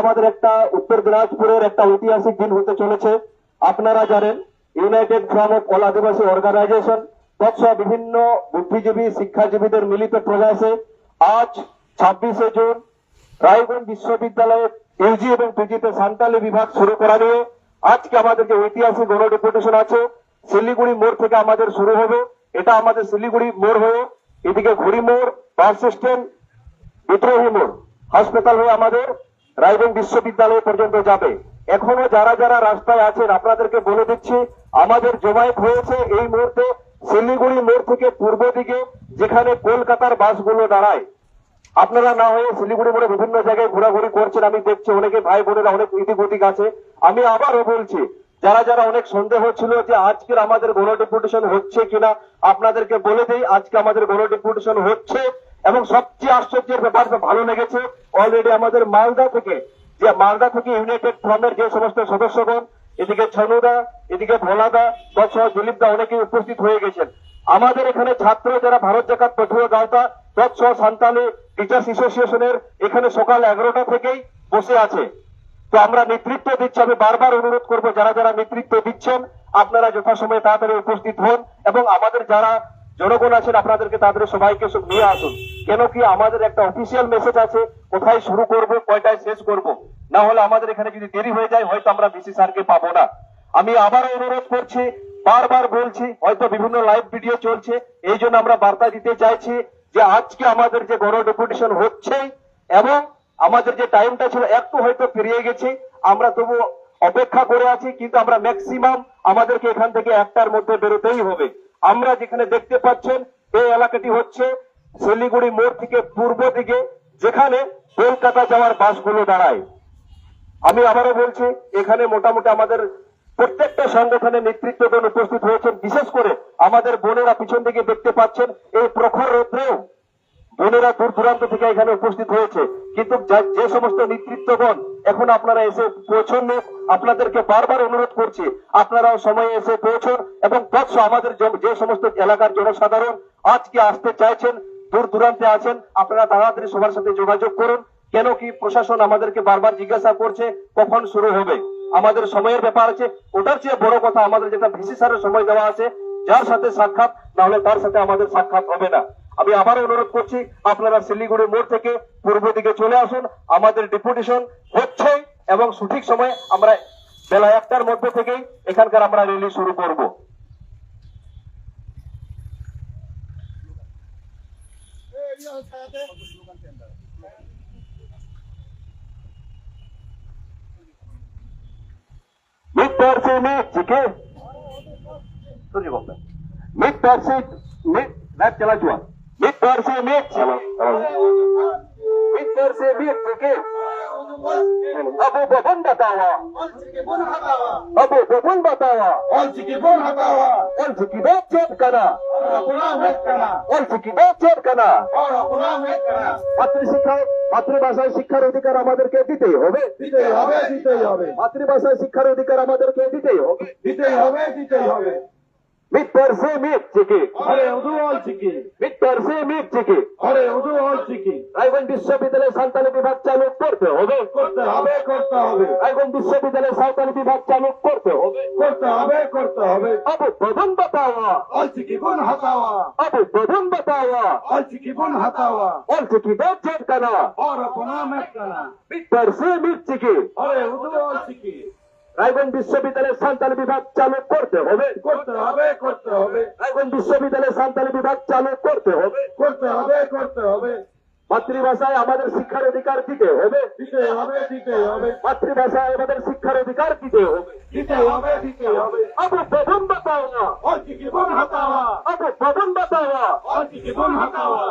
আমাদের একটা উত্তর দিনাজপুরের একটা ঐতিহাসিক দিন হতে চলেছে। আপনারা জানেন united from of all Adivasi organisation তৎসহ বিভিন্ন বুদ্ধিজীবী, শিক্ষাজীবীদের মিলিত প্রয়াসে আজ ছাব্বিশে জুন রায়গঞ্জ বিশ্ববিদ্যালয়ে ইউজি এবং পিজিতে সান্তালি বিভাগ শুরু করা নিয়ে আজকে আমাদের যে ঐতিহাসিক গণ ডেপুটেশন আছে। শিলিগুড়ি মোড় থেকে আমাদের শুরু হবে। এটা আমাদের শিলিগুড়ি মোড় হয়ে এদিকে ঘুড়ি মোড় বাস স্ট্যান্ড বিদ্রোহী মোড়। হাসপাতাল হয়ে আমাদের রায়গঞ্জ বিশ্ববিদ্যালয় পর্যন্ত যাবে। এখনও যারা যারা রাস্তায় আছেন, আপনাদেরকে বলে দিচ্ছি, আমাদের জমায়েত হয়েছে এই মুহূর্তে শিলিগুড়ি মোড় থেকে পূর্ব দিকে, যেখানে কলকাতার বাসগুলো দাঁড়ায়। আপনারা না হয়ে শিলিগুড়ি মোড়ে বিভিন্ন জায়গায় ঘোরাঘুরি করছেন, আমি দেখছি অনেকে ভাই বোনেরা অনেক ইতিক ওদিক আছে। আমি আবারও বলছি, যারা যারা অনেক সন্দেহ ছিল যে আজকের আমাদের গণ ডেপুটেশন হচ্ছে কিনা, আপনাদেরকে বলে দিই, আজকে আমাদের গণ ডেপুটেশন হচ্ছে। এবং সবচেয়ে আশ্চর্যের ব্যাপার ভালো লেগেছে অলরেডি আমাদের মালদা থেকে, যে মালদা থেকে ইউনাইটেড ফ্রমের যে সমস্ত সদস্যগণ, এদিকে ছনুদা, এদিকে ভোলাদা তৎসহ দিলীপদা অনেকেই উপস্থিত হয়ে গেছেন। আমাদের এখানে ছাত্র যারা ভারত জাকাত পঠুয়া গাওতা তৎসহ সান্তালি টিচার্স অ্যাসোসিয়েশনের এখানে সকাল এগারোটা থেকেই বসে আছে। তো আমরা নেতৃত্ব দিচ্ছি, আমি বারবার অনুরোধ করব, যারা যারা নেতৃত্ব দিচ্ছেন, আপনারা যথাসময়ে তাড়াতাড়ি উপস্থিত হন এবং আমাদের যারা জনগণ আছেন, আপনাদেরকে তাদের সবাইকে সব নিয়ে আসুন। কেন কি আমাদের একটা অফিসিয়াল মেসেজ আছে, কোথায় শুরু করব, কয়টায় শেষ করব? না হলে আমাদের এখানে যদি দেরি হয়ে যায়, হয়তো আমরা বিসি স্যারকে পাবো না। আমি আবারও অনুরোধ করছি, বারবার বলছি, হয়তো বিভিন্ন লাইভ ভিডিও চলছে, এই জন্য আমরা বার্তা দিতে চাইছি যে আজকে আমাদের যে গণ ডেপুটেশন হচ্ছে এবং আমাদের যে টাইমটা ছিল, একটু হয়তো পেরিয়ে গেছে, আমরা তবু অপেক্ষা করে আছি, কিন্তু আমরা ম্যাক্সিমাম আমাদেরকে এখান থেকে একটার মধ্যে বেরোতেই হবে। আমরা যেখানে দেখতে পাচ্ছেন, এই এলাকাটি হচ্ছে শিলিগুড়ি মোড় থেকে পূর্ব দিকে, যেখানে কলকাতা যাওয়ার বাসগুলো দাঁড়ায়। আমি আবারও বলছি, এখানে মোটামুটি আমাদের প্রত্যেকটা সংগঠনের নেতৃত্বগণ উপস্থিত হয়েছেন। বিশেষ করে আমাদের বোনেরা পিছন দিকে দেখতে পাচ্ছেন, এই প্রখর রৌদ্রেও বোনেরা দূর দূরান্ত থেকে এখানে উপস্থিত হয়েছে। কিন্তু যে সমস্ত নেতৃত্বগণ এখন আপনারা এসে পৌঁছন আপনাদেরকে বারবার অনুরোধ করছি আপনারাও সময়ে এসে পৌঁছন এবং তৎস আমাদের যে সমস্ত এলাকার জনসাধারণ আজকে আসতে চাইছেন, দূর দূরান্তে আছেন, আপনারা তাড়াতাড়ি সবার সাথে যোগাযোগ করুন। কেন কি প্রশাসন আমাদেরকে বারবার জিজ্ঞাসা করছে, কখন শুরু হবে। আমাদের সময়ের ব্যাপার আছে, ওটার চেয়ে বড় কথা আমাদের যেটা ভিসি সময় দেওয়া আছে, যার সাথে সাক্ষাৎ না হলে তার সাথে আমাদের সাক্ষাৎ হবে না। আমি আবার অনুরোধ করছি আপনারা শিলিগুড়ি মোড় থেকে পূর্ব দিকে চলে আসুন আমাদের ডেপুটেশন হচ্ছে এবং সঠিক সময়ে আমরা বেলা একটার মধ্যে থেকেই এখানকার আমরা র্যালি শুরু করব Mit persi mit चिके सुनिए बोलते mit persi mit मैं चला जुआ بالترسيمات بالترسيمات كيف ابو بابون بتاوا ابو بابون بتاوا قلت كيبون هتاوا قلت كيبات جاب كنا মাতৃভাষায় শিক্ষার অধিকার আমাদেরকে দিতেই হবে মাতৃভাষায় শিক্ষার অধিকার আমাদেরকে দিতেই হবে দিতেই হবে দিতেই হবে Mitterse Mitchiki. Are Udu Alchiki. Mitterse Mitchiki. Are Udu Alchiki. Raiganj বিশ্ববিদ্যালয়ে সাঁওতালি বিভাগ চালু করতে হবে। করতে হবে করতে হবে। রায়গঞ্জ বিশ্ববিদ্যালয়ে সাঁওতালি বিভাগ চালু করতে হবে। করতে হবে করতে হবে। আবু প্রধান বাতাওয়া। অলচিকি গুণ হাতাওয়া। আবু প্রধান বাতাওয়া। অলচিকি গুণ হাতাওয়া। অলচিকি বেদ জেটকানা আর অপনা মেটকানা বিদ্যার্থী মিটচিকি আরে উদু অলচিকি চিকি अरे उदू অল চিকি রায়গঞ্জ বিশ্ববিদ্যালয়ে সাঁওতালি বিভাগ চালু করতে হবে করতে হবে করতে হবে রায়গঞ্জ বিশ্ববিদ্যালয়ে সাঁওতালি বিভাগ চালু করতে হবে করতে হবে করতে হবে মাতৃভাষায় আমাদের শিক্ষার অধিকার দিতে হবে দিতেই হবে দিতেই হবে মাতৃভাষায় আমাদের শিক্ষার অধিকার দিতে হবে দিতেই হবে দিতেই হবে আবু বদন বাতাওয়া অল চিকি বুন হাতাওয়া আবু বদন বাতাওয়া অল চিকি বুন হাতাওয়া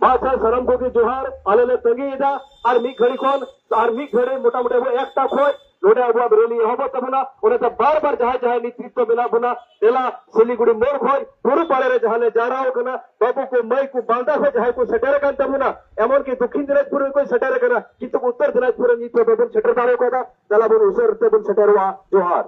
ভাষা সরমভোগী জোহার আলেলে তগিদা আর মি ঘড়ি কোন আর মি ঘড়ি মোটামুটি वो একটা খোয় নোডে আবু রেলি হব তব না ওনে তো বারবার যাহা যাহা নেতৃত্ব বিনা বুনা এলা শিলিগুড়ি মোড় খোয় পুরো পাড়ে যাহলে যারা ওখানে বাবু কো মাই কো বাঁধা হয়ে যাহা কো সেটারে কান তব না এমন কি দক্ষিণ দিনাজপুরে কই সেটারে কানা কিন্তু উত্তর দিনাজপুরে নিতে বেবন সেটার দাঁড়ো কথা তালা বন উসর তেবন সেটারওয়া জোহার